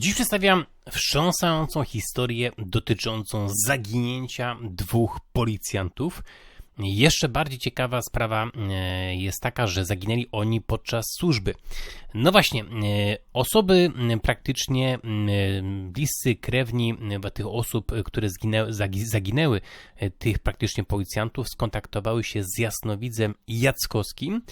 Dziś przedstawiam wstrząsającą historię dotyczącą zaginięcia dwóch policjantów. Jeszcze bardziej ciekawa sprawa e, jest taka, że zaginęli oni podczas służby. No właśnie, e, osoby praktycznie bliscy krewni tych osób, które zginęły, zaginęły, e, tych praktycznie policjantów, skontaktowały się z jasnowidzem Jackowskim.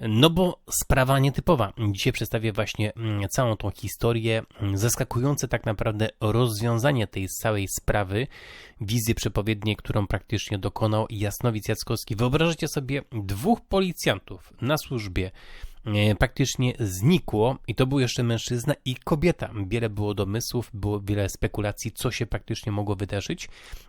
No bo sprawa nietypowa. Dzisiaj przedstawię właśnie mm, całą tą historię, mm, zaskakujące tak naprawdę rozwiązanie tej całej sprawy, wizję przepowiednię, którą praktycznie dokonał Jasnowic Jackowski. Wyobrażacie sobie dwóch policjantów na służbie, praktycznie znikło i to był jeszcze mężczyzna i kobieta. Wiele było domysłów, było wiele spekulacji, co się praktycznie mogło wydarzyć,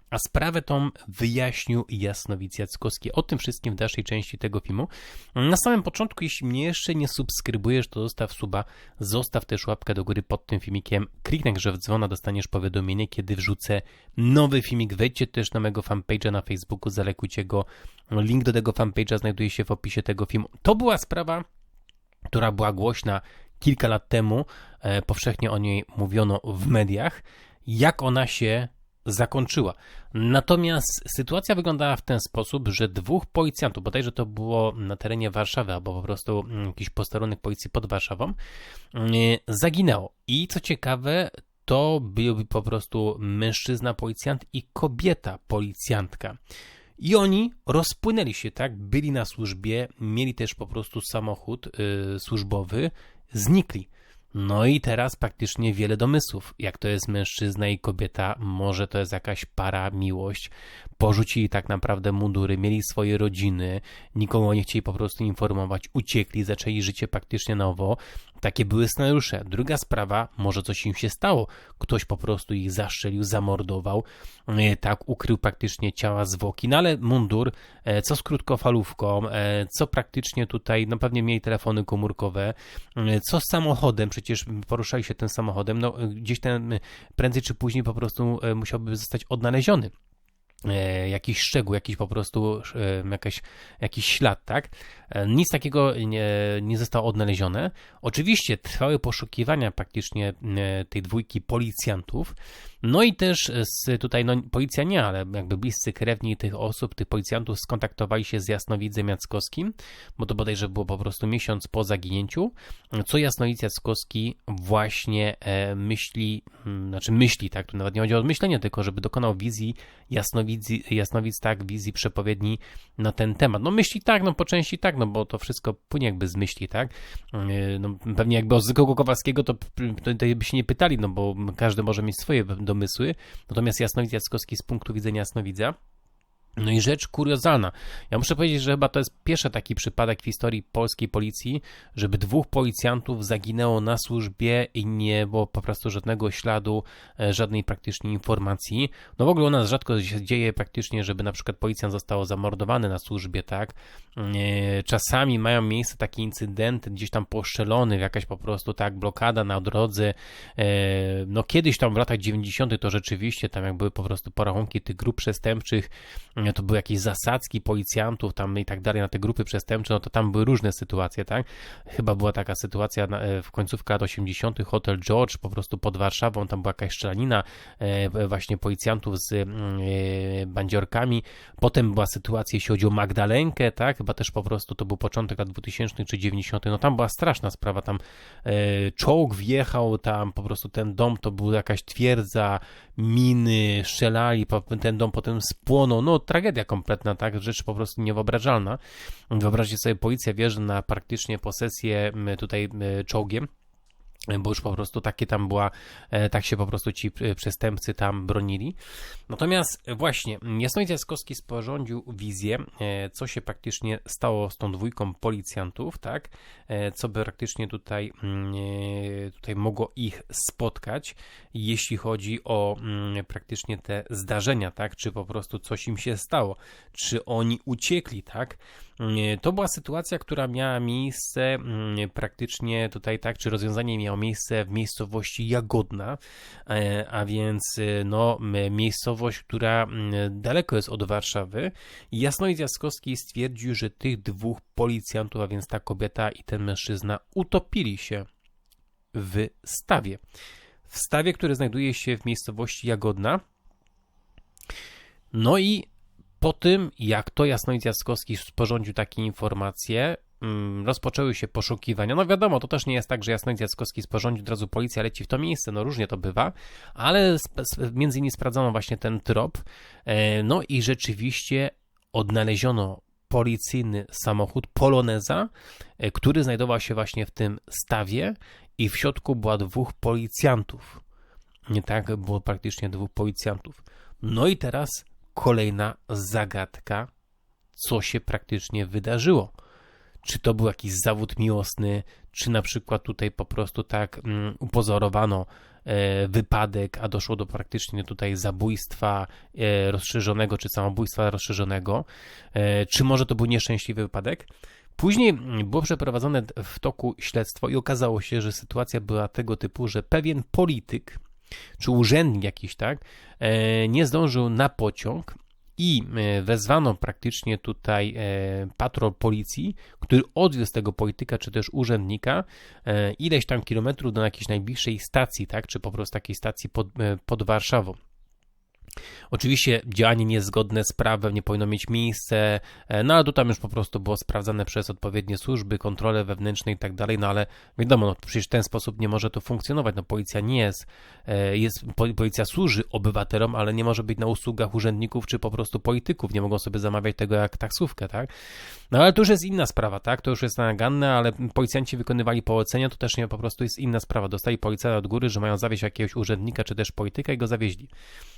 a sprawę tą wyjaśnił Jasnowic Jackowski. O tym wszystkim w dalszej części tego filmu. Na samym początku, jeśli mnie jeszcze nie subskrybujesz, to zostaw suba, zostaw też łapkę do góry pod tym filmikiem, kliknij grze w dzwona, dostaniesz powiadomienie, kiedy wrzucę nowy filmik. Wejdźcie też na mojego fanpage'a na Facebooku, zalekujcie go. Link do tego fanpage'a znajduje się w opisie tego filmu. To była sprawa która była głośna kilka lat temu, e, powszechnie o niej mówiono w mediach, jak ona się zakończyła. Natomiast sytuacja wyglądała w ten sposób, że dwóch policjantów, bodajże to było na terenie Warszawy, albo po prostu mm, jakiś posterunek policji pod Warszawą, mm, zaginęło. I co ciekawe, to byłby po prostu mężczyzna policjant i kobieta policjantka. I oni rozpłynęli się, tak? Byli na służbie, mieli też po prostu samochód yy, służbowy, znikli. No i teraz praktycznie wiele domysłów. Jak to jest mężczyzna i kobieta, może to jest jakaś para, miłość. Porzucili tak naprawdę mundury, mieli swoje rodziny, nikogo nie chcieli po prostu informować, uciekli, zaczęli życie praktycznie nowo. Takie były scenariusze. Druga sprawa, może coś im się stało. Ktoś po prostu ich zaszczelił, zamordował, e, tak ukrył praktycznie ciała zwłoki, no ale mundur, e, co z krótkofalówką, e, co praktycznie tutaj, no pewnie mieli telefony komórkowe, co z samochodem, przecież poruszali się tym samochodem, no gdzieś ten prędzej czy później po prostu musiałby zostać odnaleziony. E, jakiś szczegół, jakiś po prostu e, jakaś, jakiś ślad, tak? E, nic takiego nie, nie zostało odnalezione. Oczywiście trwały poszukiwania praktycznie tej dwójki policjantów, no i też z, tutaj, no policja nie, ale jakby bliscy krewni tych osób, tych policjantów skontaktowali się z Jasnowidzem Jackowskim, bo to bodajże było po prostu miesiąc po zaginięciu, co Jasnowidz Jackowski właśnie myśli, znaczy myśli, tak, tu nawet nie chodzi o myślenie, tylko żeby dokonał wizji Jasnowidz, Jasnowic, tak, wizji przepowiedni na ten temat. No myśli tak, no po części tak, no bo to wszystko płynie jakby z myśli, tak, e, no pewnie jakby o Zykogo Kowalskiego to, to, to by się nie pytali, no bo każdy może mieć swoje domysły. Natomiast Jasnowidz Jackowski z punktu widzenia Jasnowidza no i rzecz kuriozalna. Ja muszę powiedzieć, że chyba to jest pierwszy taki przypadek w historii polskiej policji, żeby dwóch policjantów zaginęło na służbie i nie było po prostu żadnego śladu, e, żadnej praktycznie informacji. No w ogóle u nas rzadko się dzieje praktycznie, żeby na przykład policjant został zamordowany na służbie, tak? E, czasami mają miejsce takie incydenty, gdzieś tam poszczelony, jakaś po prostu tak blokada na drodze. E, no kiedyś tam w latach 90. to rzeczywiście tam jak były po prostu porachunki tych grup przestępczych, to były jakieś zasadzki policjantów tam i tak dalej na te grupy przestępcze, no to tam były różne sytuacje, tak? Chyba była taka sytuacja e, w końcówce lat 80. Hotel George po prostu pod Warszawą, tam była jakaś strzelanina e, właśnie policjantów z mm, e, bandziorkami. Potem była sytuacja, jeśli chodzi o Magdalenkę, tak? Chyba też po prostu to był początek lat 2000 czy 90. No tam była straszna sprawa, tam czołg wjechał, tam po prostu ten dom to była jakaś twierdza, miny, strzelali, ten dom potem spłonął, no tragedia kompletna, tak, rzecz po prostu niewyobrażalna. Wyobraźcie sobie, policja wjeżdża na praktycznie posesję tutaj czołgiem, bo już po prostu takie tam była, e, tak się po prostu ci e, przestępcy tam bronili. Natomiast właśnie Jasnowic Jaskowski sporządził wizję, e, co się praktycznie stało z tą dwójką policjantów, tak, co by praktycznie tutaj, mm, tutaj mogło ich spotkać, jeśli chodzi o mm, praktycznie te zdarzenia, tak, czy po prostu coś im się stało, czy oni uciekli, tak, to była sytuacja, która miała miejsce mm, praktycznie tutaj tak, czy rozwiązanie miało miejsce w miejscowości Jagodna, e, a więc e, no, miejscowość, która daleko jest od Warszawy. Jasnowic Jaskowski stwierdził, że tych dwóch policjantów, a więc ta kobieta i ten mężczyzna, utopili się w stawie. w stawie, który znajduje się w miejscowości Jagodna. No i po tym, jak to Jasnowic Jaskowski sporządził takie informacje, rozpoczęły się poszukiwania. No wiadomo, to też nie jest tak, że Jasnowic Jaskowski sporządził od razu policja leci w to miejsce, no różnie to bywa, ale między innymi sprawdzono właśnie ten trop, e, no i rzeczywiście odnaleziono policyjny samochód Poloneza, e, który znajdował się właśnie w tym stawie i w środku było dwóch policjantów. Nie tak, było praktycznie dwóch policjantów. No i teraz kolejna zagadka, co się praktycznie wydarzyło. Czy to był jakiś zawód miłosny, czy na przykład tutaj po prostu tak um, upozorowano e, wypadek, a doszło do praktycznie tutaj zabójstwa e, rozszerzonego, czy samobójstwa rozszerzonego, e, czy może to był nieszczęśliwy wypadek. Później było przeprowadzone w toku śledztwo i okazało się, że sytuacja była tego typu, że pewien polityk, czy urzędnik jakiś, tak, nie zdążył na pociąg i e, wezwano praktycznie tutaj e, patrol policji, który odwiózł tego polityka czy też urzędnika ileś tam kilometrów do jakiejś najbliższej stacji, tak, czy po prostu takiej stacji pod, pod Warszawą. Oczywiście działanie niezgodne z prawem nie powinno mieć miejsca, e, no ale tu tam już po prostu było sprawdzane przez odpowiednie służby, kontrole wewnętrzne i tak dalej, no ale wiadomo, no przecież w ten sposób nie może to funkcjonować, no policja nie jest, e, jest policja służy obywatelom, ale nie może być na usługach urzędników czy po prostu polityków, nie mogą sobie zamawiać tego jak taksówkę, tak? No ale to już jest inna sprawa, tak? To już jest naganne, ale policjanci wykonywali polecenia, to też nie po prostu jest inna sprawa. Dostali policjanta od góry, że mają zawieźć jakiegoś urzędnika czy też polityka i go zawieźli.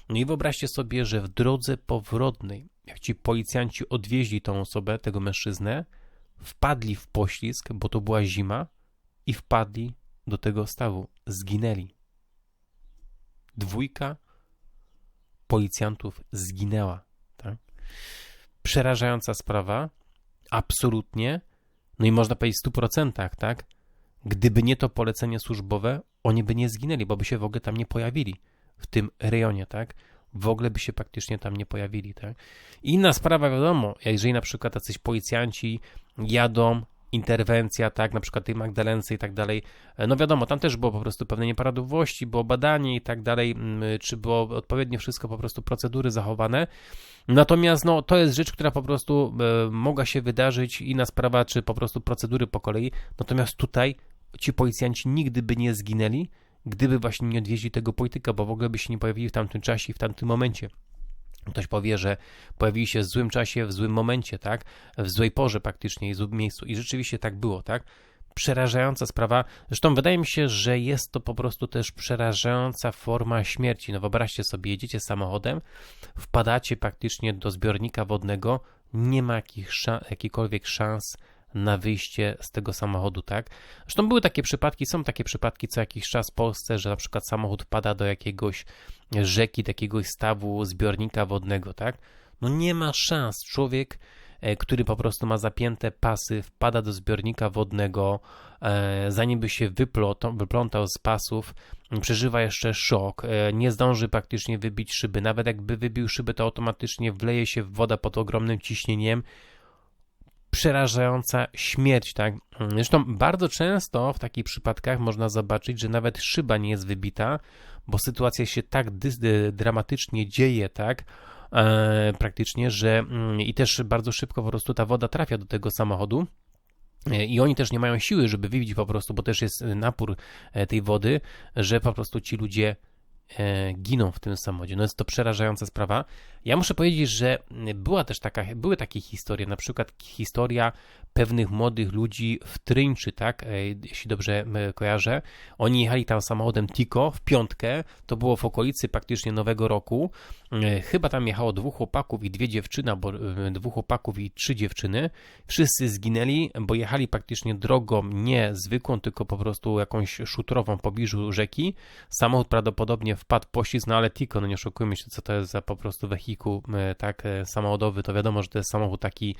No i wyobraźcie sobie, że w drodze powrotnej, jak ci policjanci odwieźli tą osobę, tego mężczyznę, wpadli w poślizg, bo to była zima i wpadli do tego stawu. Zginęli. Dwójka policjantów zginęła. Tak? Przerażająca sprawa, absolutnie, no i można powiedzieć w 100%, tak? Gdyby nie to polecenie służbowe, oni by nie zginęli, bo by się w ogóle tam nie pojawili w tym rejonie, tak? W ogóle by się praktycznie tam nie pojawili, tak? Inna sprawa, wiadomo, jeżeli na przykład jacyś policjanci jadą, interwencja, tak, na przykład tej Magdalence i tak dalej, no wiadomo, tam też było po prostu pewne nieprawidłowości, było badanie i tak dalej, czy było odpowiednio wszystko, po prostu procedury zachowane, natomiast no, to jest rzecz, która po prostu e, mogła się wydarzyć, inna sprawa, czy po prostu procedury po kolei, natomiast tutaj ci policjanci nigdy by nie zginęli, gdyby właśnie nie odwieźli tego polityka, bo w ogóle by się nie pojawili w tamtym czasie i w tamtym momencie. Ktoś powie, że pojawili się w złym czasie, w złym momencie, tak? W złej porze praktycznie i w złym miejscu. I rzeczywiście tak było, tak? Przerażająca sprawa. Zresztą wydaje mi się, że jest to po prostu też przerażająca forma śmierci. No wyobraźcie sobie, jedziecie samochodem, wpadacie praktycznie do zbiornika wodnego, nie ma jakich, jakichkolwiek szans na wyjście z tego samochodu, tak? Zresztą były takie przypadki, są takie przypadki co jakiś czas w Polsce, że na przykład samochód pada do jakiegoś rzeki, do jakiegoś stawu, zbiornika wodnego, tak? No nie ma szans. Człowiek, e, który po prostu ma zapięte pasy, wpada do zbiornika wodnego, e, zanim by się wyplątał, z pasów, przeżywa jeszcze szok, e, nie zdąży praktycznie wybić szyby. Nawet jakby wybił szyby, to automatycznie wleje się w woda pod ogromnym ciśnieniem przerażająca śmierć, tak? Zresztą bardzo często w takich przypadkach można zobaczyć, że nawet szyba nie jest wybita, bo sytuacja się tak dramatycznie dzieje, tak? E, praktycznie, że mm, i też bardzo szybko po prostu ta woda trafia do tego samochodu. E, I oni też nie mają siły, żeby wybić po prostu, bo też jest napór e, tej wody, że po prostu ci ludzie E, giną w tym samochodzie. No jest to przerażająca sprawa. Ja muszę powiedzieć, że była też taka, były takie historie, na przykład historia pewnych młodych ludzi w Trynczy, tak, e, jeśli dobrze kojarzę. Oni jechali tam samochodem Tico w piątkę, to było w okolicy praktycznie Nowego Roku. E, chyba tam jechało dwóch chłopaków i dwie dziewczyny, bo dwóch chłopaków i trzy dziewczyny. Wszyscy zginęli, bo jechali praktycznie drogą nie zwykłą, tylko po prostu jakąś szutrową w pobliżu rzeki. Samochód prawdopodobnie wpadł poślizg, no ale Tico, no nie oszukujmy się, co to jest za po prostu wehikuł e, tak e, samochodowy, to wiadomo, że to jest samochód taki,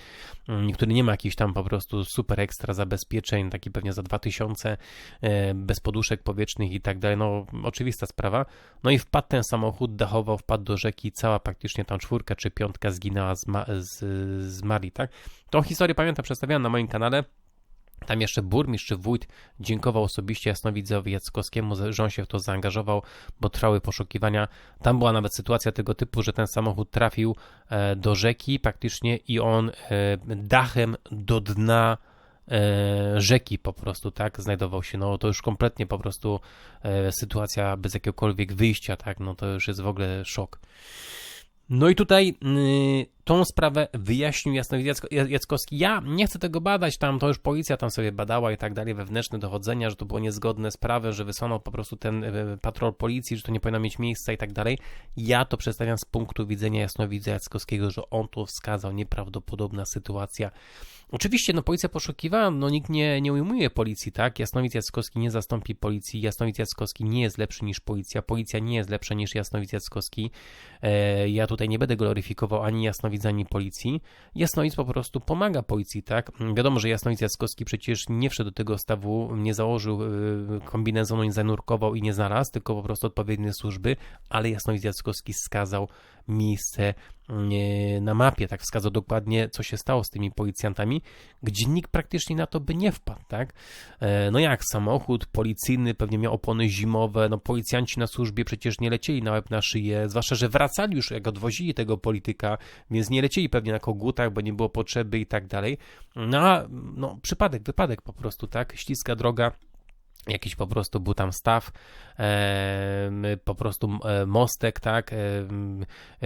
który nie ma jakichś tam po prostu super ekstra zabezpieczeń, taki pewnie za 2000, e, bez poduszek powietrznych i tak dalej, no oczywista sprawa. No i wpadł ten samochód, dachował, wpadł do rzeki, cała praktycznie tam czwórka czy piątka zginęła z, ma- z, z tak? Tą historię pamiętam, przedstawiałem na moim kanale, Tam jeszcze burmistrz czy wójt dziękował osobiście jasnowidzowi Jackowskiemu, że on się w to zaangażował, bo trwały poszukiwania. Tam była nawet sytuacja tego typu, że ten samochód trafił e, do rzeki praktycznie i on e, dachem do dna e, rzeki po prostu, tak, znajdował się, no to już kompletnie po prostu sytuacja bez jakiegokolwiek wyjścia, tak, no to już jest w ogóle szok. No i tutaj yy, tą sprawę wyjaśnił Jasnowidz Jackowski. Ja nie chcę tego badać, tam to już policja tam sobie badała i tak dalej, wewnętrzne dochodzenia, że to było niezgodne sprawy, że wysłano po prostu ten yy, patrol policji, że to nie powinno mieć miejsca i tak dalej. Ja to przedstawiam z punktu widzenia Jasnowidza Jackowskiego, że on tu wskazał nieprawdopodobna sytuacja. Oczywiście, no policja poszukiwała, no nikt nie, nie ujmuje policji, tak? Jasnowic Jackowski nie zastąpi policji, Jasnowic Jackowski nie jest lepszy niż policja, policja nie jest lepsza niż Jasnowic Jackowski. E, ja tutaj nie będę gloryfikował ani Jasnowic, ani policji. Jasnowic po prostu pomaga policji, tak? Wiadomo, że Jasnowic Jackowski przecież nie wszedł do tego stawu, nie założył y, kombinezonu, nie zanurkował i nie znalazł, tylko po prostu odpowiednie służby, ale Jasnowic Jackowski skazał miejsce na mapie, tak wskazał dokładnie, co się stało z tymi policjantami, gdzie nikt praktycznie na to by nie wpadł, tak? E, no jak samochód policyjny pewnie miał opony zimowe, no policjanci na służbie przecież nie lecieli na łeb na szyję, zwłaszcza, że wracali już, jak odwozili tego polityka, więc nie lecieli pewnie na kogutach, bo nie było potrzeby i tak dalej. No, no przypadek, wypadek po prostu, tak? Śliska droga jakiś po prostu był tam staw, po prostu e, mostek, tak,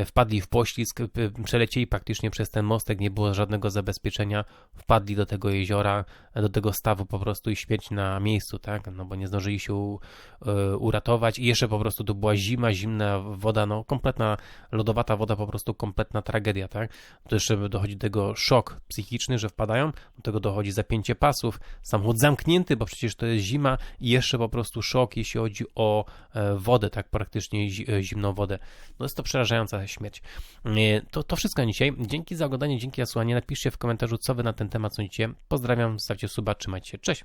wpadli w poślizg, przelecieli praktycznie przez ten mostek, nie było żadnego zabezpieczenia, wpadli do tego jeziora, do tego stawu po prostu i śmierć na miejscu, tak, no bo nie zdążyli się e, uratować i jeszcze po prostu to była zima, zimna woda, no kompletna lodowata woda, po prostu kompletna tragedia, tak, to jeszcze dochodzi do tego szok psychiczny, że wpadają, do tego dochodzi zapięcie pasów, samochód zamknięty, bo przecież to jest zima i jeszcze po prostu szok, jeśli chodzi o e, wodę, tak praktycznie e, zimną wodę. No jest to przerażająca śmierć. E, to, to wszystko na dzisiaj. Dzięki za oglądanie, dzięki za słuchanie. Napiszcie w komentarzu, co wy na ten temat sądzicie. Pozdrawiam, stawcie suba, trzymajcie się. Cześć!